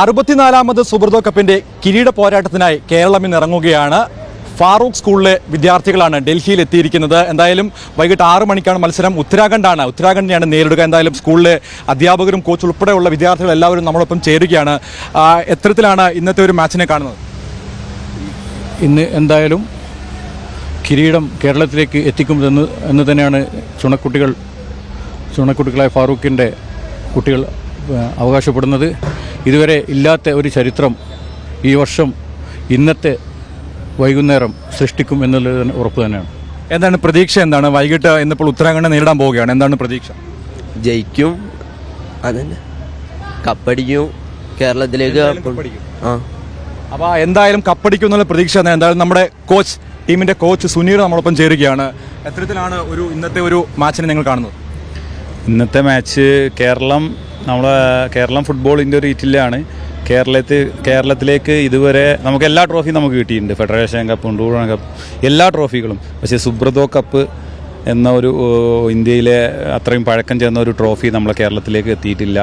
അറുപത്തിനാലാമത് സുബ്രതോ കപ്പിന്റെ കിരീട പോരാട്ടത്തിനായി കേരളം ഇന്ന് ഇറങ്ങുകയാണ്. ഫാറൂഖ് സ്കൂളിലെ വിദ്യാർത്ഥികളാണ് ഡൽഹിയിൽ എത്തിയിരിക്കുന്നത്. എന്തായാലും വൈകിട്ട് ആറ് മണിക്കാണ് മത്സരം. ഉത്തരാഖണ്ഡാണ്. ഉത്തരാഖണ്ഡിനെയാണ് നേരിടുക. എന്തായാലും സ്കൂളിലെ അധ്യാപകരും കോച്ച് ഉൾപ്പെടെയുള്ള വിദ്യാർത്ഥികൾ എല്ലാവരും നമ്മളൊപ്പം ചേരുകയാണ്. എത്തരത്തിലാണ് ഇന്നത്തെ ഒരു മാച്ചിനെ കാണുന്നത്? ഇന്ന് എന്തായാലും കിരീടം കേരളത്തിലേക്ക് എത്തിക്കുമെന്ന് എന്ന് തന്നെയാണ് ചുണക്കുട്ടികൾ ചുണക്കുട്ടികളായ ഫാറൂഖിന്റെ കുട്ടികൾ അവകാശപ്പെടുന്നത്. ഇതുവരെ ഇല്ലാത്ത ഒരു ചരിത്രം ഈ വർഷം ഇന്നത്തെ വൈകുന്നേരം സൃഷ്ടിക്കും എന്നുള്ളത് തന്നെ ഉറപ്പ് തന്നെയാണ്. എന്താണ് പ്രതീക്ഷ എന്താണ്? വൈകിട്ട് ഇന്നിപ്പോൾ ഉത്തരാഖണ്ഡ് നേരിടാൻ പോവുകയാണ്. എന്താണ് പ്രതീക്ഷ? ജയിക്കും. അതന്നെ. കപ്പടിക്കും. കേരളത്തിലേക്ക് കപ്പടിക്കും. ആ. അപ്പോൾ എന്തായാലും കപ്പടിക്കും എന്നുള്ള പ്രതീക്ഷ തന്നെ. എന്തായാലും നമ്മുടെ കോച്ച് ടീമിന്റെ കോച്ച് സുനീർ നമ്മളൊപ്പം ചേരുകയാണ്. എത്തരത്തിലാണ് ഒരു ഇന്നത്തെ ഒരു മാച്ചിനെ നിങ്ങൾ കാണുന്നത്? ഇന്നത്തെ മാച്ച് കേരളം നമ്മളെ കേരളം ഫുട്ബോളിന്റെ ഒരു ഇറ്റിലാണ് കേരളത്തിൽ കേരളത്തിലേക്ക് ഇതുവരെ നമുക്ക് എല്ലാ ട്രോഫിയും നമുക്ക് കിട്ടിയിട്ടുണ്ട്. ഫെഡറേഷൻ കപ്പ് ടൂർണമെന്റ് കപ്പ് എല്ലാ ട്രോഫികളും പക്ഷേ സുബ്രതോ കപ്പ് എന്ന ഒരു ഇന്ത്യയിലെ അത്രയും പഴക്കം ചെന്ന ഒരു ട്രോഫി നമ്മളെ കേരളത്തിലേക്ക് എത്തിയിട്ടില്ല.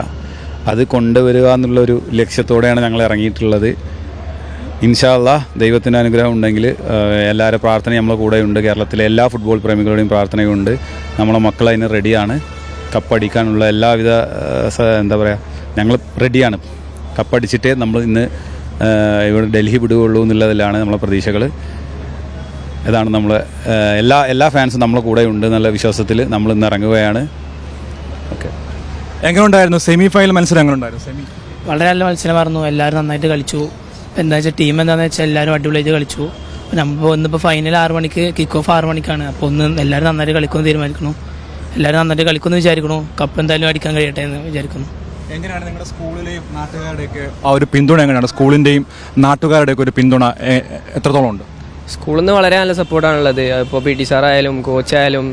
അത് കൊണ്ടുവരിക എന്നുള്ളൊരു ലക്ഷ്യത്തോടെയാണ് ഞങ്ങൾ ഇറങ്ങിയിട്ടുള്ളത്. ഇൻഷാല്ല ദൈവത്തിന്റെ അനുഗ്രഹം ഉണ്ടെങ്കിൽ എല്ലാവരുടെ പ്രാർത്ഥന നമ്മളെ കൂടെയുണ്ട്. കേരളത്തിലെ എല്ലാ ഫുട്ബോൾ പ്രേമികളുടെയും പ്രാർത്ഥനയുണ്ട്. നമ്മളെ മക്കൾ അതിന് റെഡിയാണ് കപ്പടിക്കാനുള്ള എല്ലാവിധ എന്താ പറയുക ഞങ്ങൾ റെഡിയാണ് കപ്പടിച്ചിട്ടേ നമ്മൾ ഇന്ന് ഇവിടെ ഡൽഹി വിടുകയുള്ളൂ എന്നുള്ളതിലാണ് നമ്മളെ പ്രതീക്ഷകൾ ഇതാണ് നമ്മൾ എല്ലാ എല്ലാ ഫാൻസും നമ്മളെ കൂടെ ഉണ്ട് എന്നുള്ള വിശ്വാസത്തിൽ നമ്മൾ ഇന്ന് ഇറങ്ങുകയാണ്. ഓക്കെ. എങ്ങനെ ഉണ്ടായിരുന്നു സെമി ഫൈനൽ മത്സരം എങ്ങനെ ഉണ്ടായിരുന്നു സെമി വളരെ നല്ല മത്സരമായിരുന്നു എല്ലാവരും നന്നായിട്ട് കളിച്ചു. എന്താ വെച്ചാൽ ടീം എന്താണെന്ന് വെച്ചാൽ എല്ലാവരും അടിപൊളിയായിട്ട് കളിച്ചു. നമ്മൾ ഇന്നിപ്പോൾ ഫൈനൽ ആറ് മണിക്ക് കിക്ക് ഓഫ് ആറ് മണിക്കാണ്. അപ്പോൾ ഒന്ന് എല്ലാവരും നന്നായിട്ട് കളിക്കുമെന്ന് തീരുമാനിക്കണം എല്ലാവരും നന്നായിട്ട് കളിക്കുമെന്ന് വിചാരിക്കണു കപ്പ് എന്തായാലും അടിക്കാൻ കഴിയട്ടെ എന്ന് വിചാരിക്കുന്നു. എങ്ങനെയാണ് നിങ്ങളുടെ സ്കൂളിലെയും നാട്ടുകാരുടെയൊക്കെ ആ ഒരു പിന്തുണ എങ്ങനെയാണ്? സ്കൂളിന്റെയും നാട്ടുകാരുടെയൊക്കെ ഒരു പിന്തുണ എത്രത്തോളം ഉണ്ട്? സ്കൂളിൽ നിന്ന് വളരെ നല്ല സപ്പോർട്ടാണുള്ളത് ഇപ്പോൾ പി ടി സാറായാലും കോച്ചായാലും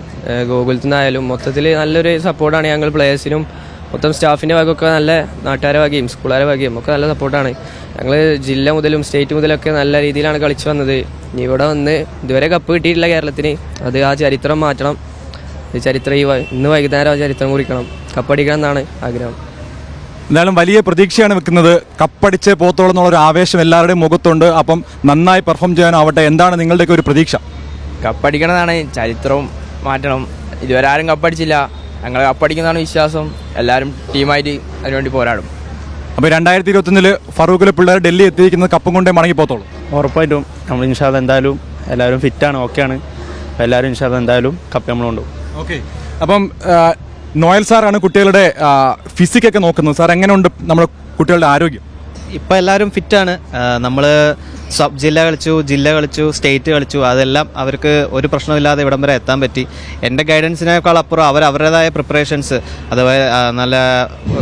ഗോകുലത്തിൽ നിന്നായാലും മൊത്തത്തിൽ നല്ലൊരു സപ്പോർട്ടാണ് ഞങ്ങൾ പ്ലേയേഴ്സിനും മൊത്തം സ്റ്റാഫിന്റെ ഭാഗമൊക്കെ നല്ല നാട്ടുകാരെ ഭാഗ്യം സ്കൂളുകാരെ ഭാഗ്യം. ഒക്കെ നല്ല സപ്പോർട്ടാണ് ഞങ്ങൾ ജില്ല മുതലും സ്റ്റേറ്റ് മുതലൊക്കെ നല്ല രീതിയിലാണ് കളിച്ചു വന്നത്. ഇനി ഇവിടെ വന്ന് ഇതുവരെ കപ്പ് കിട്ടിയിട്ടില്ല കേരളത്തിന്. അത് ആ ചരിത്രം മാറ്റണം. ചരിത്രം ഈ ഇന്ന് വൈകുന്നേരം ചരിത്രം കുറിക്കണം കപ്പടിക്കണം എന്നാണ് ആഗ്രഹം. എന്തായാലും വലിയ പ്രതീക്ഷയാണ് വെക്കുന്നത്. കപ്പടിച്ച് പോത്തോളം എന്നുള്ള ഒരു ആവേശം എല്ലാവരുടെയും മുഖത്തുണ്ട്. അപ്പം നന്നായി പെർഫോം ചെയ്യാനാവട്ടെ. എന്താണ് നിങ്ങളുടെയൊക്കെ ഒരു പ്രതീക്ഷ? കപ്പടിക്കണമെന്നാണ് ചരിത്രവും മാറ്റണം. ഇതുവരെ ആരും കപ്പടിച്ചില്ല. ഞങ്ങൾ കപ്പടിക്കുന്നതാണ് വിശ്വാസം. എല്ലാവരും ടീമായിട്ട് അതിനുവേണ്ടി പോരാടും. അപ്പോൾ രണ്ടായിരത്തി ഇരുപത്തൊന്നിൽ ഫറൂഖിലെ പിള്ളേർ ഡൽഹി എത്തിയിരിക്കുന്നത് കപ്പും കൊണ്ടേ മടങ്ങി പോത്തോളൂ ഉറപ്പായിട്ടും. നമ്മൾ ഇൻഷാദ് എന്തായാലും എല്ലാവരും ഫിറ്റാണ് ഓക്കെയാണ് എല്ലാവരും ഇൻഷാദ് എന്തായാലും കപ്പ് നമ്മൾ കൊണ്ടുപോകും ഓക്കെ. അപ്പം നോയൽ സാറാണ് കുട്ടികളുടെ ഫിസിക്കൊക്കെ നോക്കുന്നത്. സാർ എങ്ങനെയുണ്ട് നമ്മുടെ കുട്ടികളുടെ ആരോഗ്യം? ഇപ്പം എല്ലാവരും ഫിറ്റാണ്. നമ്മൾ സബ് ജില്ല കളിച്ചു ജില്ല കളിച്ചു സ്റ്റേറ്റ് കളിച്ചു അതെല്ലാം അവർക്ക് ഒരു പ്രശ്നമില്ലാതെ ഇവിടം വരെ എത്താൻ പറ്റി. എന്റെ ഗൈഡൻസിനേക്കാൾ അപ്പുറം അവർ അവരുടേതായ പ്രിപ്പറേഷൻസ് അതുപോലെ നല്ല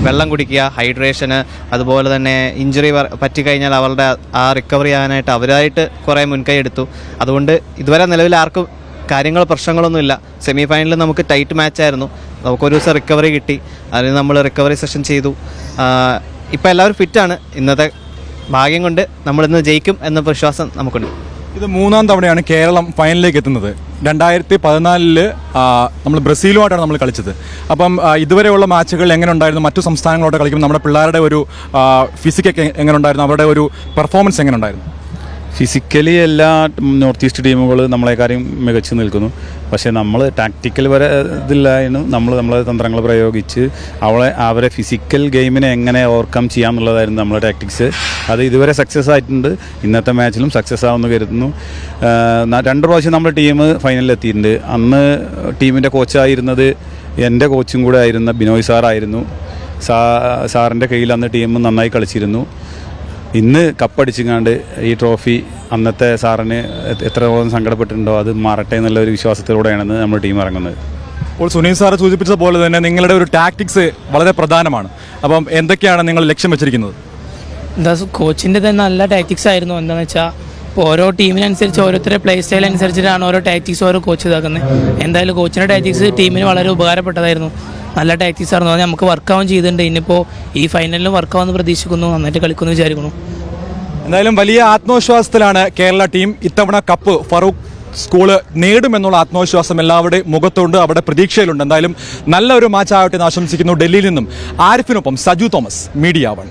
വെള്ളം കുടിക്കുക ഹൈഡ്രേഷന് അതുപോലെ തന്നെ ഇഞ്ചുറി പറ്റിക്കഴിഞ്ഞാൽ അവരുടെ ആ റിക്കവറി ആകാനായിട്ട് അവരായിട്ട് കുറേ മുൻകൈ എടുത്തു. അതുകൊണ്ട് ഇതുവരെ നിലവിൽ ആർക്കും കാര്യങ്ങൾ പ്രശ്നങ്ങളൊന്നുമില്ല സെമി ഫൈനലിൽ നമുക്ക് ടൈറ്റ് മാച്ചായിരുന്നു നമുക്കൊരു ദിവസം റിക്കവറി കിട്ടി. അതിന് നമ്മൾ റിക്കവറി സെഷൻ ചെയ്തു. ഇപ്പം എല്ലാവരും ഫിറ്റാണ് ഇന്നത്തെ ഭാഗ്യം കൊണ്ട് നമ്മളിന്ന് ജയിക്കും എന്ന വിശ്വാസം നമുക്കുണ്ട്. ഇത് മൂന്നാം തവണയാണ് കേരളം ഫൈനലിലേക്ക് എത്തുന്നത്. രണ്ടായിരത്തി പതിനാലിൽ നമ്മൾ ബ്രസീലുമായിട്ടാണ് നമ്മൾ കളിച്ചത്. അപ്പം ഇതുവരെയുള്ള മാച്ചുകൾ എങ്ങനെ ഉണ്ടായിരുന്നു? മറ്റു സംസ്ഥാനങ്ങളോട്ട് കളിക്കുമ്പോൾ നമ്മുടെ പിള്ളേരുടെ ഒരു ഫിസിക്കൊക്കെ എങ്ങനെ ഉണ്ടായിരുന്നു? അവരുടെ ഒരു പെർഫോമൻസ് എങ്ങനെ ഉണ്ടായിരുന്നു? ഫിസിക്കലി എല്ലാ നോർത്ത് ഈസ്റ്റ് ടീമുകൾ നമ്മളെക്കാരും മികച്ചു നിൽക്കുന്നു. പക്ഷേ നമ്മൾ ടാക്ടിക്കൽ വരെ ഇതില്ലായിരുന്നു നമ്മൾ നമ്മളെ തന്ത്രങ്ങൾ പ്രയോഗിച്ച് അവളെ അവരെ ഫിസിക്കൽ ഗെയിമിനെ എങ്ങനെ ഓവർകം ചെയ്യാമെന്നുള്ളതായിരുന്നു നമ്മളെ ടാക്ടിക്സ് അത് ഇതുവരെ സക്സസ് ആയിട്ടുണ്ട്. ഇന്നത്തെ മാച്ചിലും സക്സസ് ആവുമെന്ന് കരുതുന്നു. രണ്ട് പ്രാവശ്യം നമ്മുടെ ടീം ഫൈനലിൽ എത്തിയിട്ടുണ്ട്. അന്ന് ടീമിന്റെ കോച്ചായിരുന്നത് എന്റെ കോച്ചും കൂടെ ആയിരുന്ന ബിനോയ് സാറായിരുന്നു. സാ സാറിന്റെ കയ്യിൽ അന്ന് ടീം നന്നായി കളിച്ചിരുന്നു. ഇന്ന് കപ്പടിച്ചിങ്ങാണ്ട് ഈ ട്രോഫി അന്നത്തെ സാറിന് എത്രത്തോളം സങ്കടപ്പെട്ടിട്ടുണ്ടോ അത് മാറട്ടെ എന്നുള്ള ഒരു വിശ്വാസത്തിലൂടെയാണ് നമ്മൾ നമ്മുടെ ടീം ഇറങ്ങുന്നത്. ഇപ്പോൾ സുനീൽ സാറ് സൂചിപ്പിച്ച പോലെ തന്നെ നിങ്ങളുടെ ഒരു ടാക്ടിക്സ് വളരെ പ്രധാനമാണ്. അപ്പം എന്തൊക്കെയാണ് നിങ്ങൾ ലക്ഷ്യം വെച്ചിരിക്കുന്നത്? എന്താ കോച്ചിന്റെ തന്നെ നല്ല ടാക്ടിക്സ് ആയിരുന്നു. എന്താണെന്ന് വെച്ചാൽ ഇപ്പോൾ ഓരോ ടീമിനനുസരിച്ച് ഓരോരുത്തരുടെ പ്ലേ സ്റ്റൈൽ അനുസരിച്ചിട്ടാണ് ഓരോ ടാക്ടിക്സ് ഓരോ കോച്ച് ഇതാക്കുന്നത്. എന്തായാലും കോച്ചിന്റെ ടാക്ടിക്സ് ടീമിന് വളരെ ഉപകാരപ്പെട്ടതായിരുന്നു. നല്ല ടാക്ടിക്സ് ആയിരുന്നു. അത് നമുക്ക് വർക്കാവും ചെയ്തിട്ടുണ്ട്. ഇനിയിപ്പോൾ ഈ ഫൈനലിലും വർക്കാവുമെന്ന് പ്രതീക്ഷിക്കുന്നു. നന്നായിട്ട് കളിക്കുമെന്ന് വിചാരിക്കുന്നു. എന്തായാലും വലിയ ആത്മവിശ്വാസത്തിലാണ് കേരള ടീം ഇത്തവണ കപ്പ് ഫറൂഖ് സ്കൂൾ നേടുമെന്നുള്ള ആത്മവിശ്വാസം എല്ലാവരുടെയും മുഖത്തുണ്ട് അവിടെ പ്രതീക്ഷയിലുണ്ട്. എന്തായാലും നല്ലൊരു മാച്ച് ആവട്ടെ എന്ന് ആശംസിക്കുന്നു. ഡൽഹിയിൽ നിന്നും ആരിഫിനൊപ്പം സജു തോമസ് മീഡിയ വൺ.